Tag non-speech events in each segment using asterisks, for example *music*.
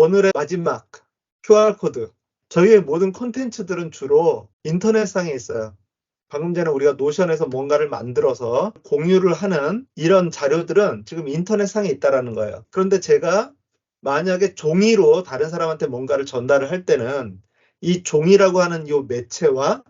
오늘의 마지막 QR코드. 저희의 모든 콘텐츠들은 주로 인터넷상에 있어요. 방금 전에 우리가 노션에서 뭔가를 만들어서 공유를 하는 이런 자료들은 지금 인터넷상에 있다라는 거예요. 그런데 제가 만약에 종이로 다른 사람한테 뭔가를 전달을 할 때는 이 종이라고 하는 이 매체와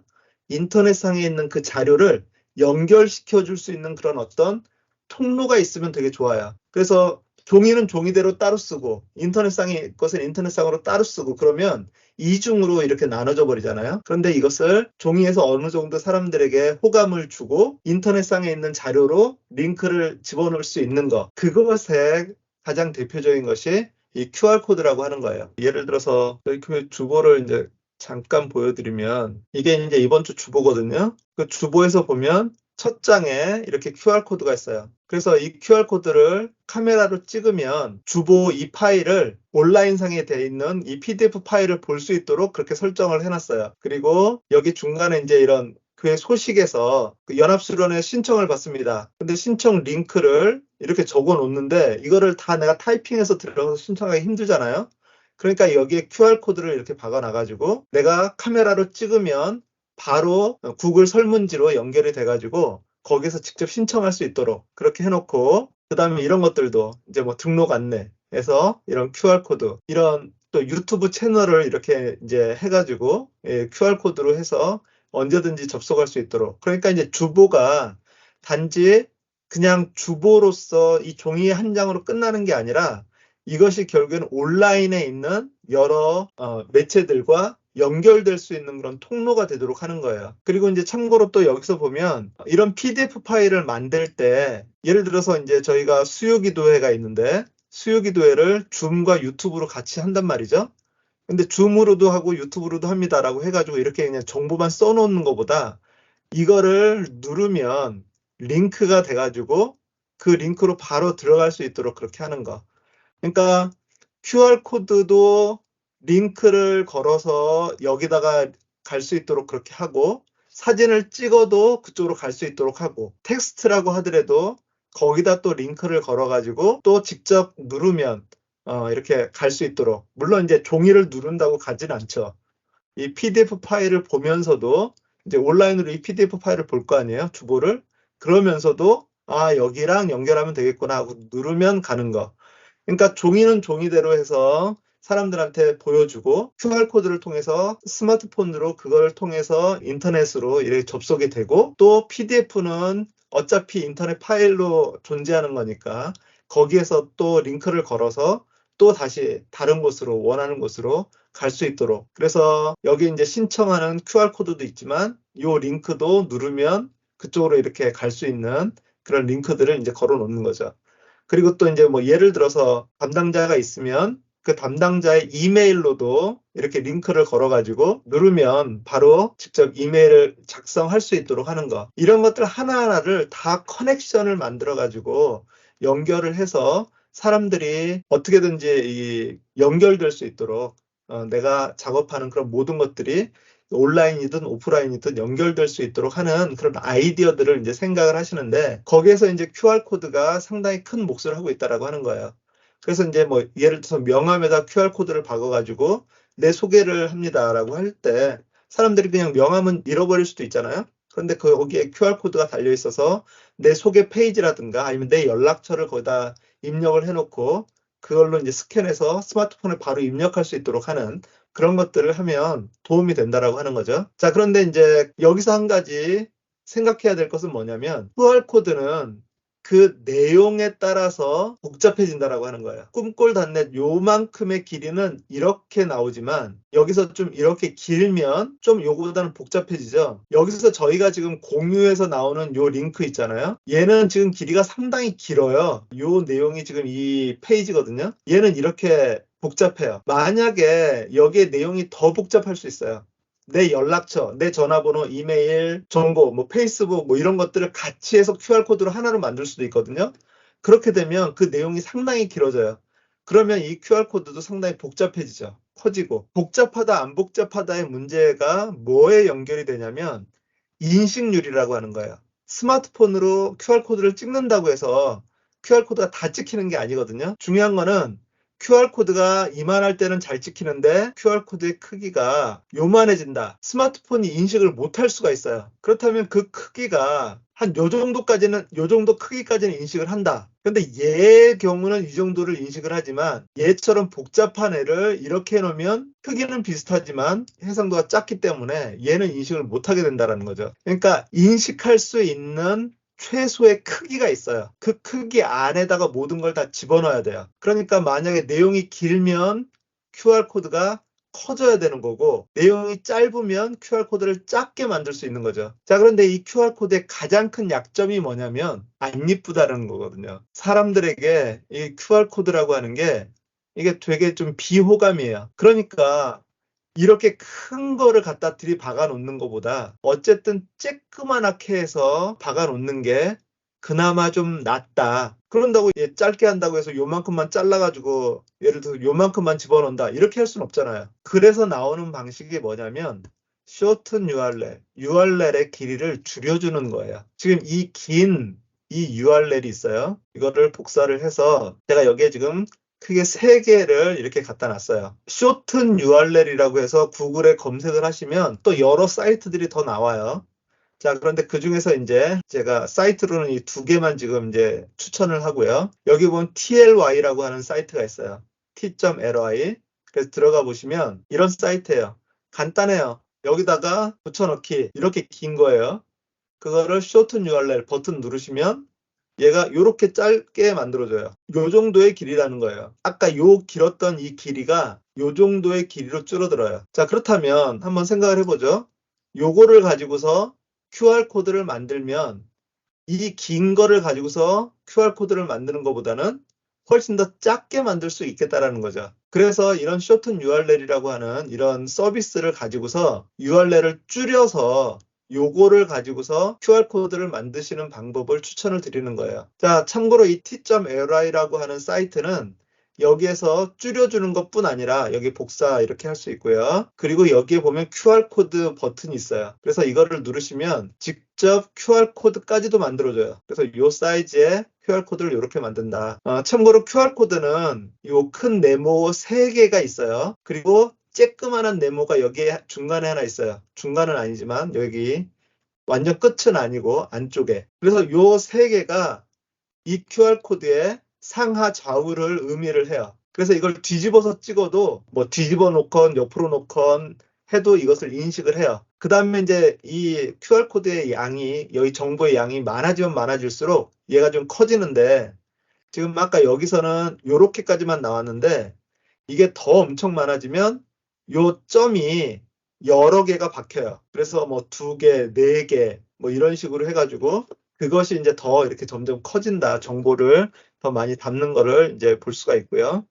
인터넷상에 있는 그 자료를 연결시켜 줄 수 있는 그런 어떤 통로가 있으면 되게 좋아요. 그래서 종이는 종이대로 따로 쓰고 인터넷상의 것은 인터넷상으로 따로 쓰고 그러면 이중으로 이렇게 나눠져 버리잖아요. 그런데 이것을 종이에서 어느 정도 사람들에게 호감을 주고 인터넷상에 있는 자료로 링크를 집어넣을 수 있는 것. 그것의 가장 대표적인 것이 이 QR코드라고 하는 거예요. 예를 들어서 저희 교회 주보를 이제 잠깐 보여드리면 이게 이제 이번 주 주보거든요. 그 주보에서 보면 첫 장에 이렇게 QR코드가 있어요. 그래서 이 QR코드를 카메라로 찍으면 주보 이 파일을 온라인상에 돼 있는 이 PDF 파일을 볼 수 있도록 그렇게 설정을 해놨어요. 그리고 여기 중간에 이제 이런 교회 소식에서 그 연합수련회 신청을 받습니다. 근데 신청 링크를 이렇게 적어 놓는데 이거를 다 내가 타이핑해서 들어가서 신청하기 힘들잖아요. 그러니까 여기에 QR코드를 이렇게 박아 놔가지고 내가 카메라로 찍으면 바로 구글 설문지로 연결이 돼가지고 거기서 직접 신청할 수 있도록 그렇게 해놓고 그 다음에 이런 것들도 이제 뭐 등록 안내에서 이런 QR코드 이런 또 유튜브 채널을 이렇게 이제 해가지고 예, QR코드로 해서 언제든지 접속할 수 있도록. 그러니까 이제 주보가 단지 그냥 주보로서 이 종이 한 장으로 끝나는 게 아니라 이것이 결국에는 온라인에 있는 여러 어, 매체들과 연결될 수 있는 그런 통로가 되도록 하는 거예요. 그리고 이제 참고로 또 여기서 보면 이런 PDF 파일을 만들 때 예를 들어서 이제 저희가 수요기도회가 있는데 수요기도회를 줌과 유튜브로 같이 한단 말이죠. 근데 줌으로도 하고 유튜브로도 합니다라고 해가지고 이렇게 그냥 정보만 써놓는 것보다 이거를 누르면 링크가 돼가지고 그 링크로 바로 들어갈 수 있도록 그렇게 하는 거. 그러니까 QR코드도 링크를 걸어서 여기다가 갈 수 있도록 그렇게 하고 사진을 찍어도 그쪽으로 갈 수 있도록 하고 텍스트라고 하더라도 거기다 또 링크를 걸어가지고 또 직접 누르면 어, 이렇게 갈 수 있도록 물론 이제 종이를 누른다고 가진 않죠. 이 PDF 파일을 보면서도 이제 온라인으로 이 PDF 파일을 볼 거 아니에요 주보를 그러면서도 아 여기랑 연결하면 되겠구나 하고 누르면 가는 거. 그러니까 종이는 종이대로 해서 사람들한테 보여주고 QR코드를 통해서 스마트폰으로 그걸 통해서 인터넷으로 이렇게 접속이 되고 또 PDF는 어차피 인터넷 파일로 존재하는 거니까 거기에서 또 링크를 걸어서 또 다시 다른 곳으로 원하는 곳으로 갈 수 있도록 그래서 여기 이제 신청하는 QR코드도 있지만 이 링크도 누르면 그쪽으로 이렇게 갈 수 있는 그런 링크들을 이제 걸어 놓는 거죠. 그리고 또 이제 뭐 예를 들어서 담당자가 있으면 그 담당자의 이메일로도 이렇게 링크를 걸어가지고 누르면 바로 직접 이메일을 작성할 수 있도록 하는 거. 이런 것들 하나하나를 다 커넥션을 만들어가지고 연결을 해서 사람들이 어떻게든지 이 연결될 수 있도록 어, 내가 작업하는 그런 모든 것들이 온라인이든 오프라인이든 연결될 수 있도록 하는 그런 아이디어들을 이제 생각을 하시는데 거기에서 이제 QR코드가 상당히 큰 몫을 하고 있다라고 하는 거예요. 그래서 이제 뭐 예를 들어서 명함에다 QR코드를 박아가지고 내 소개를 합니다라고 할 때 사람들이 그냥 명함은 잃어버릴 수도 있잖아요. 그런데 그 거기에 QR코드가 달려 있어서 내 소개 페이지라든가 아니면 내 연락처를 거기다 입력을 해놓고 그걸로 이제 스캔해서 스마트폰에 바로 입력할 수 있도록 하는 그런 것들을 하면 도움이 된다라고 하는 거죠. 자, 그런데 이제 여기서 한 가지 생각해야 될 것은 뭐냐면 QR코드는 그 내용에 따라서 복잡해진다라고 하는 거예요. 꿈골 단넷 요만큼의 길이는 이렇게 나오지만 여기서 좀 이렇게 길면 좀 요거보다는 복잡해지죠. 여기서 저희가 지금 공유해서 나오는 요 링크 있잖아요. 얘는 지금 길이가 상당히 길어요. 요 내용이 지금 이 페이지거든요. 얘는 이렇게 복잡해요. 만약에 여기에 내용이 더 복잡할 수 있어요. 내 연락처, 내 전화번호, 이메일, 정보, 뭐 페이스북 뭐 이런 것들을 같이 해서 QR코드로 하나로 만들 수도 있거든요. 그렇게 되면 그 내용이 상당히 길어져요. 그러면 이 QR코드도 상당히 복잡해지죠. 커지고. 복잡하다, 안 복잡하다의 문제가 뭐에 연결이 되냐면 인식률이라고 하는 거예요. 스마트폰으로 QR코드를 찍는다고 해서 QR코드가 다 찍히는 게 아니거든요. 중요한 거는 QR코드가 이만할 때는 잘 찍히는데 QR코드의 크기가 요만해진다. 스마트폰이 인식을 못할 수가 있어요. 그렇다면 그 크기가 한 요 정도까지는 요 정도 크기까지는 인식을 한다. 근데 얘의 경우는 이 정도를 인식을 하지만 얘처럼 복잡한 애를 이렇게 해놓으면 크기는 비슷하지만 해상도가 작기 때문에 얘는 인식을 못하게 된다는 거죠. 그러니까 인식할 수 있는 최소의 크기가 있어요. 그 크기 안에다가 모든 걸 다 집어넣어야 돼요. 그러니까 만약에 내용이 길면 QR코드가 커져야 되는 거고 내용이 짧으면 QR코드를 작게 만들 수 있는 거죠. 자, 그런데 이 QR코드의 가장 큰 약점이 뭐냐면 안 이쁘다는 거거든요. 사람들에게 이 QR코드라고 하는 게 이게 되게 좀 비호감이에요. 그러니까 이렇게 큰 거를 갖다 들이박아 놓는 것보다 어쨌든 쬐끄만하게 해서 박아 놓는 게 그나마 좀 낫다. 그런다고 얘 짧게 한다고 해서 요만큼만 잘라가지고 예를 들어서 요만큼만 집어넣는다. 이렇게 할 수는 없잖아요. 그래서 나오는 방식이 뭐냐면 shorten URL, URL의 길이를 줄여주는 거예요. 지금 이긴이 URL이 있어요. 이거를 복사를 해서 제가 여기에 지금 크게 세 개를 이렇게 갖다 놨어요. shorten URL이라고 해서 구글에 검색을 하시면 또 여러 사이트들이 더 나와요. 자, 그런데 그 중에서 이제 제가 사이트로는 이 두 개만 지금 이제 추천을 하고요. 여기 보면 TLY라고 하는 사이트가 있어요. t.ly. 그래서 들어가 보시면 이런 사이트예요. 간단해요. 여기다가 붙여넣기 이렇게 긴 거예요. 그거를 shorten URL 버튼 누르시면 얘가 이렇게 짧게 만들어줘요. 요 정도의 길이라는 거예요. 아까 요 길었던 이 길이가 요 정도의 길이로 줄어들어요. 자, 그렇다면 한번 생각을 해보죠. 요거를 가지고서 QR코드를 만들면 이 긴 거를 가지고서 QR코드를 만드는 것보다는 훨씬 더 작게 만들 수 있겠다라는 거죠. 그래서 이런 shorten URL이라고 하는 이런 서비스를 가지고서 URL을 줄여서 요거를 가지고서 QR코드를 만드시는 방법을 추천을 드리는 거예요. 자, 참고로 이 t.li라고 하는 사이트는 여기에서 줄여주는 것뿐 아니라 여기 복사 이렇게 할 수 있고요. 그리고 여기에 보면 QR코드 버튼이 있어요. 그래서 이거를 누르시면 직접 QR코드까지도 만들어줘요. 그래서 이 사이즈의 QR코드를 이렇게 만든다. 어, 참고로 QR코드는 이 큰 네모 3개가 있어요. 그리고 쬐끄만한 네모가 여기에 중간에 하나 있어요. 중간은 아니지만 여기 완전 끝은 아니고 안쪽에. 그래서 요 세 개가 이 QR코드의 상하 좌우를 의미를 해요. 그래서 이걸 뒤집어서 찍어도 뭐 뒤집어 놓건 옆으로 놓건 해도 이것을 인식을 해요. 그 다음에 이제 이 QR코드의 양이 여기 정보의 양이 많아지면 많아질수록 얘가 좀 커지는데 지금 아까 여기서는 요렇게까지만 나왔는데 이게 더 엄청 많아지면 요 점이 여러 개가 박혀요. 그래서 뭐 두 개, 네 개, 뭐 이런 식으로 해가지고 그것이 이제 더 이렇게 점점 커진다. 정보를 더 많이 담는 거를 이제 볼 수가 있고요.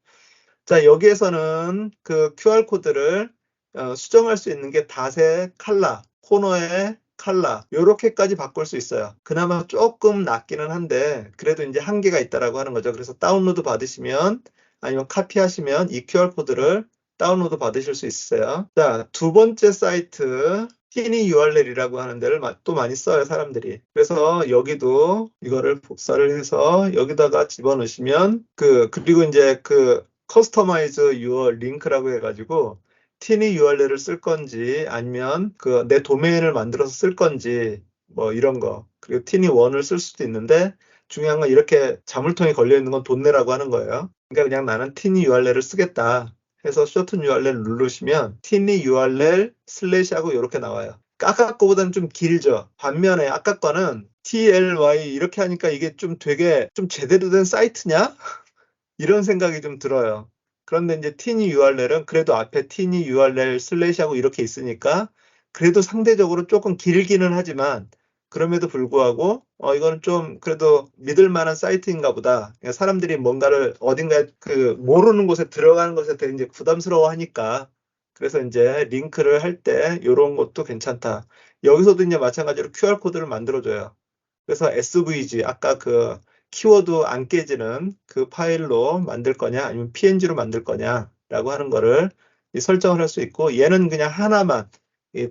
자, 여기에서는 그 QR코드를 어, 수정할 수 있는 게 닷의 칼라, 코너의 칼라, 요렇게까지 바꿀 수 있어요. 그나마 조금 낫기는 한데, 그래도 이제 한계가 있다라고 하는 거죠. 그래서 다운로드 받으시면, 아니면 카피하시면 이 QR코드를 다운로드 받으실 수 있어요. 자, 두 번째 사이트 티니 URL이라고 하는 데를 또 많이 써요, 사람들이. 그래서 여기도 이거를 복사를 해서 여기다가 집어넣으시면 그 그리고 이제 그 커스터마이즈 유어 링크라고 해 가지고 티니 URL을 쓸 건지 아니면 그 내 도메인을 만들어서 쓸 건지 뭐 이런 거 그리고 티니 원을 쓸 수도 있는데 중요한 건 이렇게 자물통에 걸려 있는 건 돈 내라고 하는 거예요. 그러니까 그냥 나는 티니 URL을 쓰겠다. 해서 shorten URL 누르시면 tiny URL 슬래시 하고 이렇게 나와요. 아까 거보다는 좀 길죠. 반면에 아까 거는 TLY 이렇게 하니까 이게 좀 되게 좀 제대로 된 사이트냐? *laughs* 이런 생각이 좀 들어요. 그런데 이제 tiny URL은 그래도 앞에 tiny URL 슬래시 하고 이렇게 있으니까 그래도 상대적으로 조금 길기는 하지만 그럼에도 불구하고 어 이거는 좀 그래도 믿을 만한 사이트인가 보다. 그러니까 사람들이 뭔가를 어딘가에 그 모르는 곳에 들어가는 것에 되게 이제 부담스러워 하니까 그래서 이제 링크를 할 때 이런 것도 괜찮다. 여기서도 이제 마찬가지로 QR 코드를 만들어 줘요. 그래서 SVG 아까 그 키워드 안 깨지는 그 파일로 만들 거냐 아니면 PNG로 만들 거냐라고 하는 거를 설정을 할 수 있고 얘는 그냥 하나만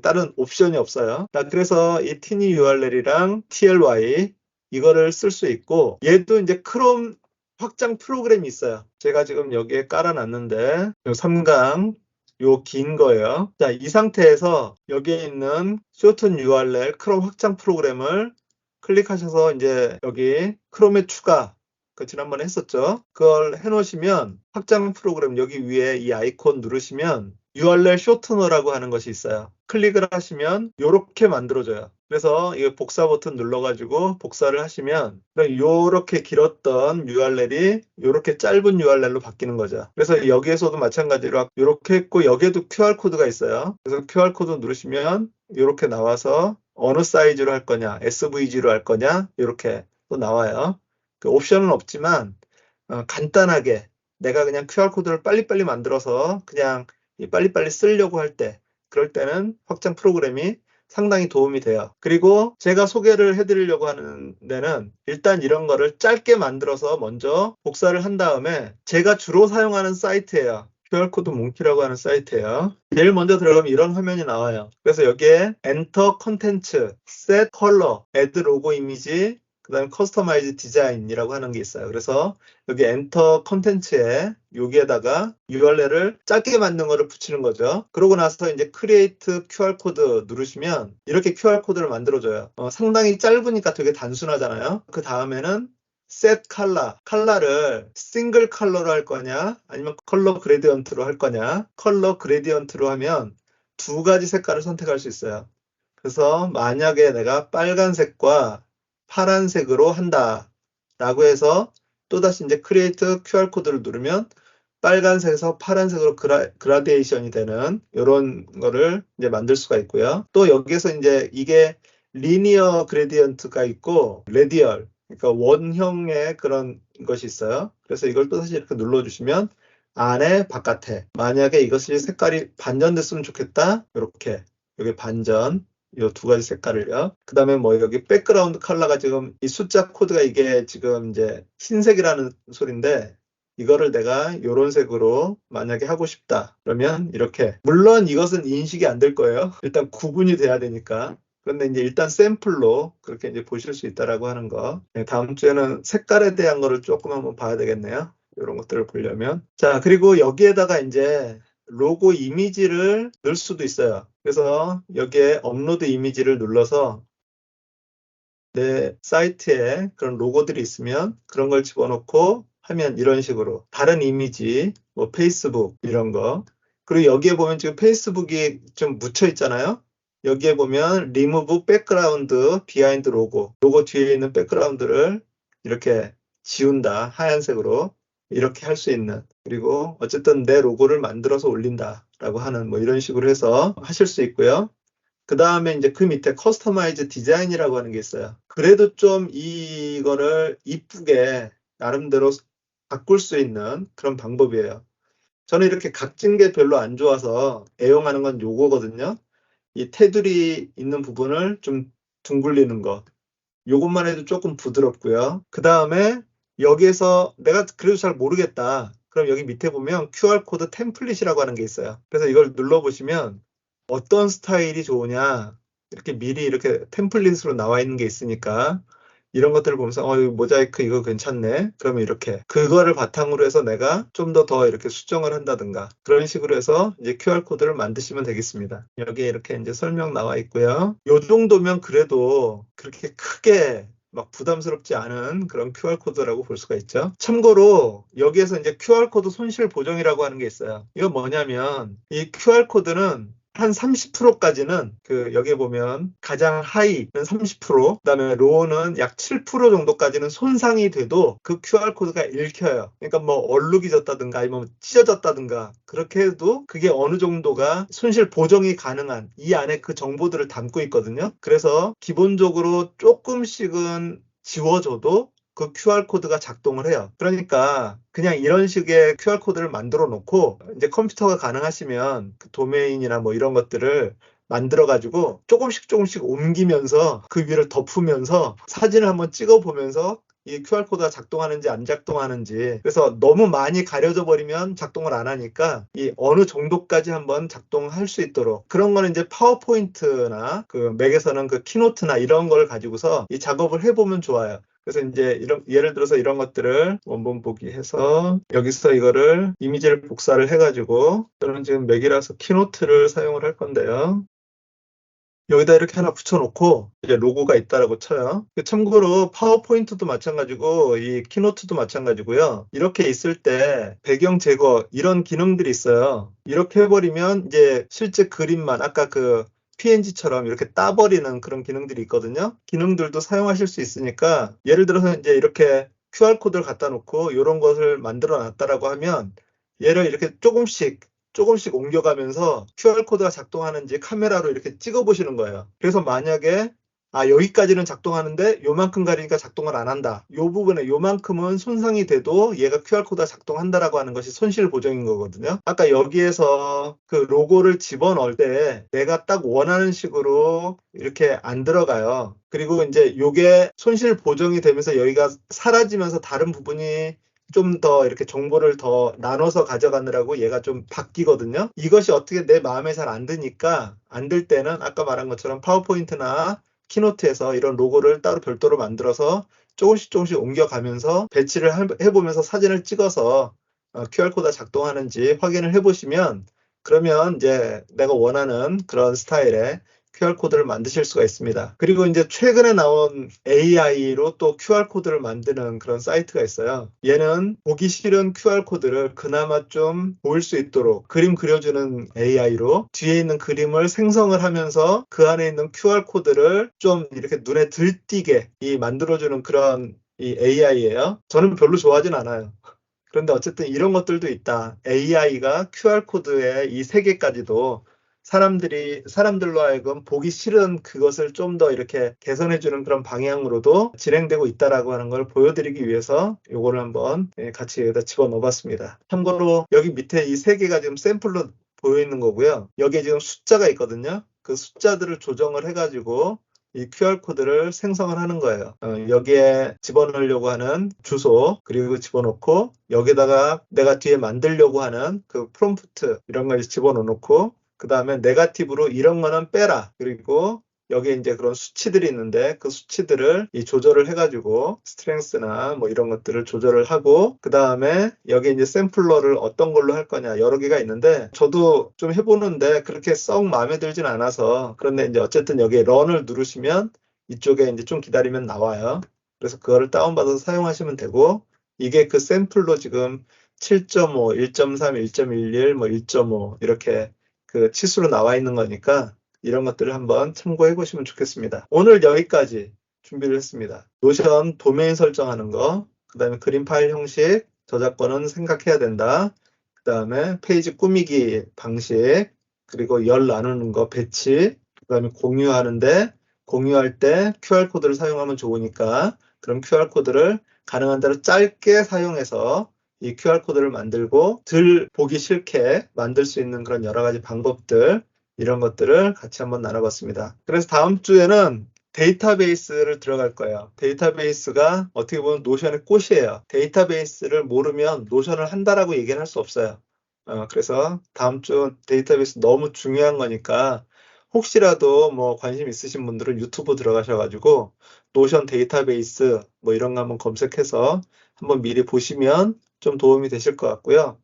다른 옵션이 없어요. 그래서 이 tiny URL이랑 TLY 이거를 쓸 수 있고 얘도 이제 크롬 확장 프로그램이 있어요. 제가 지금 여기에 깔아놨는데, 3강, 요 긴 거예요. 자, 이 상태에서 여기에 있는 쇼튼 URL 크롬 확장 프로그램을 클릭하셔서 이제 여기 크롬에 추가, 그 지난번에 했었죠. 그걸 해놓으시면 확장 프로그램 여기 위에 이 아이콘 누르시면 URL 쇼트너라고 하는 것이 있어요. 클릭을 하시면 이렇게 만들어져요. 그래서 이 복사 버튼 눌러가지고 복사를 하시면 이렇게 길었던 URL이 이렇게 짧은 URL로 바뀌는 거죠. 그래서 여기에서도 마찬가지로 이렇게 했고 여기에도 QR 코드가 있어요. 그래서 QR 코드 누르시면 이렇게 나와서 어느 사이즈로 할 거냐, SVG로 할 거냐 이렇게 또 나와요. 그 옵션은 없지만 어, 간단하게 내가 그냥 QR 코드를 빨리빨리 만들어서 그냥 빨리빨리 쓰려고 할 때, 그럴 때는 확장 프로그램이 상당히 도움이 돼요. 그리고 제가 소개를 해드리려고 하는 데는 일단 이런 거를 짧게 만들어서 먼저 복사를 한 다음에 제가 주로 사용하는 사이트예요. QR코드 몽키라고 하는 사이트예요. 제일 먼저 들어가면 이런 화면이 나와요. 그래서 여기에 엔터 컨텐츠, 셋 컬러, 애드 로고 이미지, 그 다음에 커스터마이즈 디자인이라고 하는 게 있어요. 그래서 여기 엔터 컨텐츠에 여기에다가 URL을 짧게 만든 거를 붙이는 거죠. 그러고 나서 이제 크리에이트 QR코드 누르시면 이렇게 QR코드를 만들어줘요. 어, 상당히 짧으니까 되게 단순하잖아요. 그 다음에는 셋 컬러, 컬러를 싱글 컬러로 할 거냐 아니면 컬러 그레디언트로 할 거냐 컬러 그레디언트로 하면 두 가지 색깔을 선택할 수 있어요. 그래서 만약에 내가 빨간색과 파란색으로 한다. 라고 해서 또다시 이제 크리에이트 QR코드를 누르면 빨간색에서 파란색으로 그라, 그라데이션이 되는 이런 거를 이제 만들 수가 있고요. 또 여기에서 이제 이게 리니어 그레디언트가 있고 레디얼 그러니까 원형의 그런 것이 있어요. 그래서 이걸 또 다시 이렇게 눌러주시면 안에 바깥에 만약에 이것이 색깔이 반전됐으면 좋겠다. 이렇게 여기 반전 이 두 가지 색깔을요. 그 다음에 뭐 여기 백그라운드 컬러가 지금 이 숫자 코드가 이게 지금 이제 흰색이라는 소리인데 이거를 내가 이런 색으로 만약에 하고 싶다. 그러면 이렇게. 물론 이것은 인식이 안 될 거예요. 일단 구분이 돼야 되니까. 그런데 이제 일단 샘플로 그렇게 이제 보실 수 있다라고 하는 거. 네, 다음 주에는 색깔에 대한 거를 조금 한번 봐야 되겠네요. 이런 것들을 보려면. 자, 그리고 여기에다가 이제 로고 이미지를 넣을 수도 있어요. 그래서 여기에 업로드 이미지를 눌러서 내 사이트에 그런 로고들이 있으면 그런 걸 집어넣고 하면 이런 식으로 다른 이미지, 뭐 페이스북 이런 거. 그리고 여기에 보면 지금 페이스북이 좀 묻혀 있잖아요. 여기에 보면 리무브 백그라운드 비하인드 로고 로고 뒤에 있는 백그라운드를 이렇게 지운다 하얀색으로 이렇게 할 수 있는. 그리고 어쨌든 내 로고를 만들어서 올린다 라고 하는 뭐 이런 식으로 해서 하실 수 있고요. 그 다음에 이제 그 밑에 커스터마이즈 디자인이라고 하는 게 있어요. 그래도 좀 이거를 이쁘게 나름대로 바꿀 수 있는 그런 방법이에요. 저는 이렇게 각진 게 별로 안 좋아서 애용하는 건 요거거든요. 이 테두리 있는 부분을 좀 둥글리는 거. 요것만 해도 조금 부드럽고요. 그 다음에 여기에서 내가 그래도 잘 모르겠다. 그럼 여기 밑에 보면 QR코드 템플릿이라고 하는 게 있어요. 그래서 이걸 눌러보시면 어떤 스타일이 좋으냐 이렇게 미리 이렇게 템플릿으로 나와 있는 게 있으니까 이런 것들을 보면서 어 모자이크 이거 괜찮네. 그러면 이렇게 그거를 바탕으로 해서 내가 좀더더 이렇게 수정을 한다든가 그런 식으로 해서 이제 QR 코드를 만드시면 되겠습니다. 여기에 이렇게 이제 설명 나와 있고요. 요 정도면 그래도 그렇게 크게 막 부담스럽지 않은 그런 QR코드라고 볼 수가 있죠. 참고로 여기에서 이제 QR코드 손실 보정이라고 하는 게 있어요. 이건 뭐냐면 이 QR코드는 한 30%까지는 그 여기에 보면 가장 하이는 30%, 그다음에 로우는 약 7% 정도까지는 손상이 돼도 그 QR 코드가 읽혀요. 그러니까 뭐 얼룩이 졌다든가 아니면 찢어졌다든가 그렇게 해도 그게 어느 정도가 손실 보정이 가능한 이 안에 그 정보들을 담고 있거든요. 그래서 기본적으로 조금씩은 지워줘도 그 QR코드가 작동을 해요. 그러니까 그냥 이런 식의 QR코드를 만들어 놓고 이제 컴퓨터가 가능하시면 그 도메인이나 뭐 이런 것들을 만들어 가지고 조금씩 조금씩 옮기면서 그 위를 덮으면서 사진을 한번 찍어 보면서 이 QR코드가 작동하는지 안 작동하는지 그래서 너무 많이 가려져 버리면 작동을 안 하니까 이 어느 정도까지 한번 작동할 수 있도록 그런 거는 이제 파워포인트나 그 맥에서는 그 키노트나 이런 걸 가지고서 이 작업을 해보면 좋아요. 그래서 이제 이런 예를 들어서 이런 것들을 원본 보기 해서 여기서 이거를 이미지를 복사를 해가지고 저는 지금 맥이라서 키노트를 사용을 할 건데요. 여기다 이렇게 하나 붙여놓고 이제 로고가 있다라고 쳐요. 참고로 파워포인트도 마찬가지고 이 키노트도 마찬가지고요. 이렇게 있을 때 배경 제거 이런 기능들이 있어요. 이렇게 해버리면 이제 실제 그림만 아까 그 PNG처럼 이렇게 따버리는 그런 기능들이 있거든요. 기능들도 사용하실 수 있으니까 예를 들어서 이제 이렇게 QR코드를 갖다 놓고 이런 것을 만들어 놨다라고 하면 얘를 이렇게 조금씩 조금씩 옮겨가면서 QR코드가 작동하는지 카메라로 이렇게 찍어 보시는 거예요. 그래서 만약에 아 여기까지는 작동하는데 요만큼 가리니까 작동을 안 한다. 요 부분에 요만큼은 손상이 돼도 얘가 QR코드가 작동한다라고 하는 것이 손실 보정인 거거든요. 아까 여기에서 그 로고를 집어넣을 때 내가 딱 원하는 식으로 이렇게 안 들어가요. 그리고 이제 요게 손실 보정이 되면서 여기가 사라지면서 다른 부분이 좀더 이렇게 정보를 더 나눠서 가져가느라고 얘가 좀 바뀌거든요. 이것이 어떻게 내 마음에 잘 안 드니까 안 들 때는 아까 말한 것처럼 파워포인트나 키노트에서 이런 로고를 따로 별도로 만들어서 조금씩 조금씩 옮겨가면서 배치를 해보면서 사진을 찍어서 QR코드가 작동하는지 확인을 해보시면 그러면 이제 내가 원하는 그런 스타일의 QR코드를 만드실 수가 있습니다. 그리고 이제 최근에 나온 AI로 또 QR코드를 만드는 그런 사이트가 있어요. 얘는 보기 싫은 QR코드를 그나마 좀 보일 수 있도록 그림 그려주는 AI로 뒤에 있는 그림을 생성을 하면서 그 안에 있는 QR코드를 좀 이렇게 눈에 들띄게 이 만들어주는 그런 이 AI예요. 저는 별로 좋아하진 않아요. 그런데 어쨌든 이런 것들도 있다. AI가 QR코드의 이세 개까지도 사람들이 사람들로 하여금 보기 싫은 그것을 좀 더 이렇게 개선해주는 그런 방향으로도 진행되고 있다라고 하는 걸 보여드리기 위해서 요거를 한번 예, 같이 여기다 집어넣어봤습니다. 참고로 여기 밑에 이 세 개가 지금 샘플로 보여 있는 거고요. 여기에 지금 숫자가 있거든요. 그 숫자들을 조정을 해가지고 이 QR코드를 생성을 하는 거예요. 어, 여기에 집어넣으려고 하는 주소, 그리고 집어넣고, 여기다가 내가 뒤에 만들려고 하는 그 프롬프트, 이런 걸 집어넣고, 그 다음에 네가티브로 이런 거는 빼라. 그리고 여기에 이제 그런 수치들이 있는데 그 수치들을 이 조절을 해가지고 스트렝스나 뭐 이런 것들을 조절을 하고 그 다음에 여기 이제 샘플러를 어떤 걸로 할 거냐 여러 개가 있는데 저도 좀 해보는데 그렇게 썩 마음에 들진 않아서 그런데 이제 어쨌든 여기에 런을 누르시면 이쪽에 이제 좀 기다리면 나와요. 그래서 그거를 다운받아서 사용하시면 되고 이게 그 샘플로 지금 7.5, 1.3, 1.11, 뭐 1.5 이렇게 그 치수로 나와 있는 거니까 이런 것들을 한번 참고해 보시면 좋겠습니다. 오늘 여기까지 준비를 했습니다. 노션 도메인 설정하는 거, 그 다음에 그림 파일 형식, 저작권은 생각해야 된다. 그 다음에 페이지 꾸미기 방식, 그리고 열 나누는 거 배치, 그 다음에 공유하는데 공유할 때 QR코드를 사용하면 좋으니까 그럼 QR코드를 가능한 대로 짧게 사용해서 이 QR코드를 만들고 들 보기 싫게 만들 수 있는 그런 여러 가지 방법들 이런 것들을 같이 한번 나눠봤습니다. 그래서 다음 주에는 데이터베이스를 들어갈 거예요. 데이터베이스가 어떻게 보면 노션의 꽃이에요. 데이터베이스를 모르면 노션을 한다라고 얘기는 할수 없어요. 어, 그래서 다음 주 데이터베이스 너무 중요한 거니까 혹시라도 뭐 관심 있으신 분들은 유튜브 들어가셔가지고 노션 데이터베이스 뭐 이런 거 한번 검색해서 한번 미리 보시면 좀 도움이 되실 것 같고요.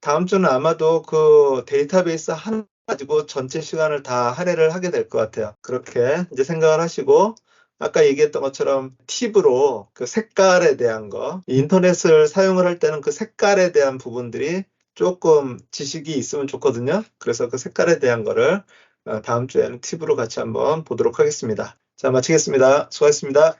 다음 주는 아마도 그 데이터베이스 하나 가지고 전체 시간을 다 할애를 하게 될 것 같아요. 그렇게 이제 생각을 하시고 아까 얘기했던 것처럼 팁으로 그 색깔에 대한 거 인터넷을 사용을 할 때는 그 색깔에 대한 부분들이 조금 지식이 있으면 좋거든요. 그래서 그 색깔에 대한 거를 어, 다음 주에는 팁으로 같이 한번 보도록 하겠습니다. 자, 마치겠습니다. 수고하셨습니다.